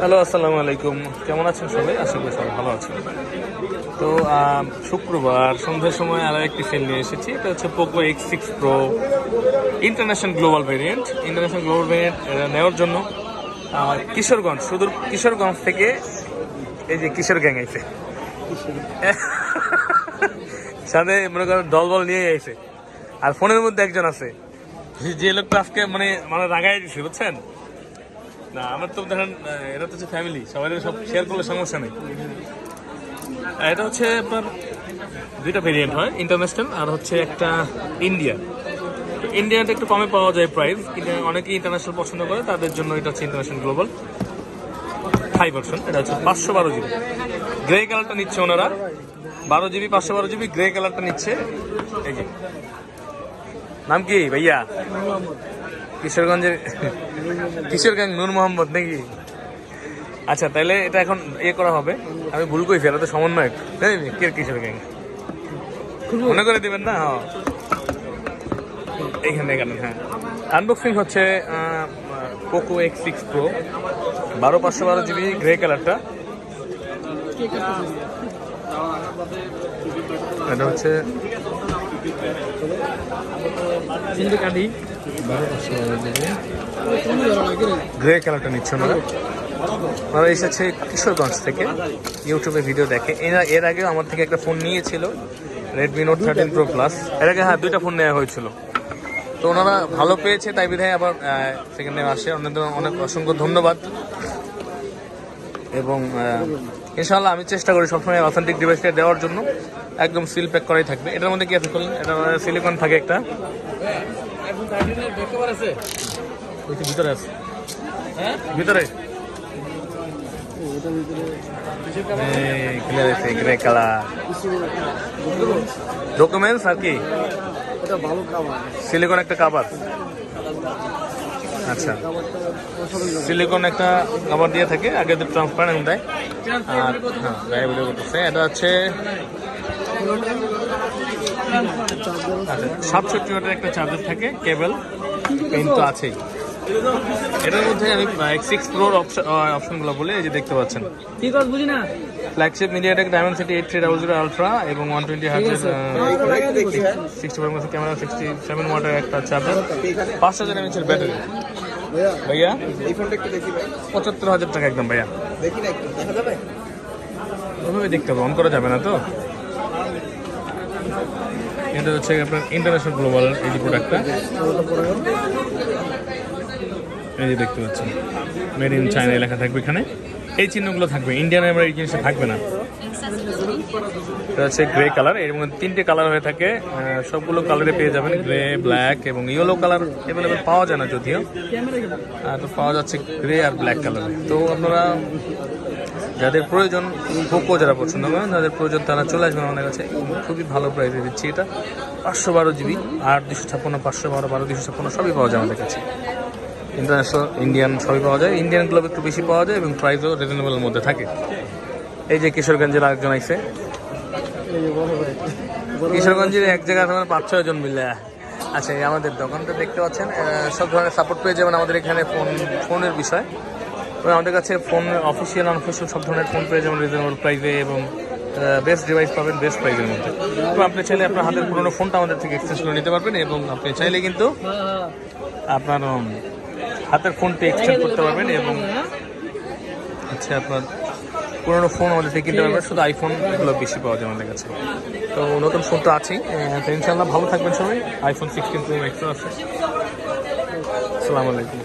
Hello, আসসালামু আলাইকুম। কেমন আছেন সবাই? আশা করি সবাই ভালো আছেন। তো শুক্রবার, সন্ধ্যার সময় আরও একটি সেল নিয়ে এসেছি। এটা হচ্ছে Poco X six Pro international global variant international global variant নেওয়ার জন্য কিশোরগঞ্জ, সুদূর কিশোরগঞ্জ থেকে এই যে কিশোর গ্যাং আইছে। সাথে মনে করেন দলবল নিয়ে আইছে। আর ফোনের মধ্যে একজন আছে। যে লোকটা আজকে মানে মানে রাগাই দিছে, বুঝছেন? না, আমার তো দেখেন এটা তো হচ্ছে ফ্যামিলি সবাই সব শেয়ার করলে সমস্যা নেই। এটা হচ্ছে আপনার দুইটা ভেরিয়েন্ট হয় ইন্টারন্যাশনাল আর হচ্ছে একটা ইন্ডিয়া ইন্ডিয়ানটা একটু কমে পাওয়া যায় প্রাইস অনেকেই ইন্টারন্যাশনাল পছন্দ করে, তাদের জন্য এটা হচ্ছে ইন্টারন্যাশনাল গ্লোবাল হাই ভার্সন এটা হচ্ছে পাঁচশো বারো জিবি গ্রে কালারটা নিচ্ছে ওনারা। বারো জিবি পাঁচশো বারো জিবি গ্রে কালারটা নিচ্ছে। এই যে। নাম কি ভাইয়া? কিশোরগঞ্জের কিশোরগঞ্জ নূর মোহাম্মদ নাকি? আচ্ছা তাহলে এটা এখন ইয়ে করা হবে। আমি ভুল করেছি এটা তো সমন্বয়ক। তাই না? কে কিশোর গ্যাং মনে করে দেবেন না? হ্যাঁ। এইখানে এখানে হ্যাঁ। আনবক্সিং হচ্ছে পোকো এক্স সিক্স প্রো। বারো পাঁচশো বারো জিবি গ্রে কালারটা। এটা হচ্ছে গ্রে কালারটা নিচ্ছে ওনারা ওনারা এসেছে কিশোরগঞ্জ থেকে। ইউটিউবে ভিডিও দেখে। এরা, এর আগেও আমার থেকে একটা ফোন নিয়েছিল Redmi Note thirteen Pro plus এর আগে হ্যাঁ দুইটা ফোন নেওয়া হয়েছিল। তো ওনারা ভালো পেয়েছে, তাই বিধায় আবার সেকেন্ড আসে। ওনাদের অনেক অসংখ্য ধন্যবাদ। এবং আহ, ইনশাআল্লাহ আমি চেষ্টা করি সবসময় অথেন্টিক ডিভাইসটা দেওয়ার জন্য। একদম সিল প্যাক করাই থাকবে। এটার মধ্যে কি আছে বললেন এটা সিলিকন থাকে একটা। ভিতরে আছে। ভিতরে? আছে গ্রে ডকুমেন্টস আর কি? সিলিকন একটা কাভার আচ্ছা। সিলিকন একটা কাভার দিয়ে থাকে, আগে তো ট্রান্সপারেন্ট দেয়। আর হ্যাঁ গায়ে ভিডিও করতেছে এটা হচ্ছে আচ্ছা সাতষট্টি ওয়াটের একটা চার্জার থাকে কেবল পেন তো আছেই। এটার মধ্যে আমি সিক্স প্রোর অপশনগুলো বলে এই যে দেখতে পাচ্ছেন। কি কথা বুঝি না? Flagship MediaTek Dimensity eight three double zero ultra এবং one twenty হার্জের sixty five camera sixty seven ওয়াটের একটা চার্জার পাঁচ হাজার এমএচের ব্যাটারি ভাইয়া ভাইয়া? এই ফোনটা একটু দেখি ভাই। পঁচাত্তর হাজার টাকা একদম ভাইয়া। দেখি না একটু দেখা যাবে? ওভাবে দেখতে হবে অন করা যাবে না তো? এটা হচ্ছে আপনার ইন্টারন্যাশনাল গ্লোবাল এই যে প্রোডাক্টটা এই যে দেখতে পাচ্ছেন। মেড ইন চায়না লেখা থাকবে এখানে। এই চিহ্নগুলো থাকবে। ইন্ডিয়ান আমরা এই জিনিসটা থাকবে না। এটা হচ্ছে গ্রে কালারের মধ্যে তিনটে কালার হয়ে থাকে। সবগুলো কালারে পেয়ে যাবেন গ্রে ব্ল্যাক এবং ইয়েলো কালার অ্যাভেলেবেল পাওয়া যায় না যদিও। তো পাওয়া যাচ্ছে গ্রে আর ব্ল্যাক কালার তো আপনারা যাদের প্রয়োজন পোকো যারা পছন্দ করেন, যাদের প্রয়োজন তারা চলে আসবেন আমাদের কাছে। খুবই ভালো প্রাইসে দিচ্ছি এটা। পাঁচশো বারো জিবি আট দুশো ছাপ্পান্ন, পাঁচশো বারো বারো দুশো ছাপ্পান্ন সবই পাওয়া যায় আমাদের কাছে। ইন্টারন্যাশনাল ইন্ডিয়ান সবই পাওয়া যায়। ইন্ডিয়ান গ্লোব একটু বেশি পাওয়া যায় এবং প্রাইসও রিজনেবলের মধ্যে থাকে। এই যে কিশোরগঞ্জের আরেকজন আইসে কিশোরগঞ্জের এক জায়গায় তোমার পাঁচ, ছয় জন মিলে। আচ্ছা এই আমাদের দোকানটা দেখতে পাচ্ছেন। সব ধরনের সাপোর্ট পেয়ে যাবেন আমাদের এখানে ফোন ফোনের বিষয়। আমাদের কাছে ফোন অফিসিয়াল আনঅফিসিয়াল সব ধরনের ফোন পেয়ে যাবেন রিজনেবল প্রাইসে এবং বেস্ট ডিভাইস পাবেন বেস্ট প্রাইসের মধ্যে। তো আপনি চাইলে আপনার হাতের পুরোনো ফোনটা আমাদের থেকে এক্সচেঞ্জ করে নিতে পারবেন এবং আপনি চাইলে কিন্তু আপনার হাতের ফোনটি এক্সচেঞ্জ করতে পারবেন এবং আচ্ছা আপনার পুরোনো ফোন থেকে কিনতে পারবেন। শুধু আইফোন এগুলো বেশি পাওয়া যায় আমাদের কাছে। তো নতুন ফোন তো আছেই। তো ইনশাল্লাহ ভালো থাকবেন সবাই। আইফোন সিক্সটিন প্রো ম্যাক্সও আছে। আসসালামু আলাইকুম।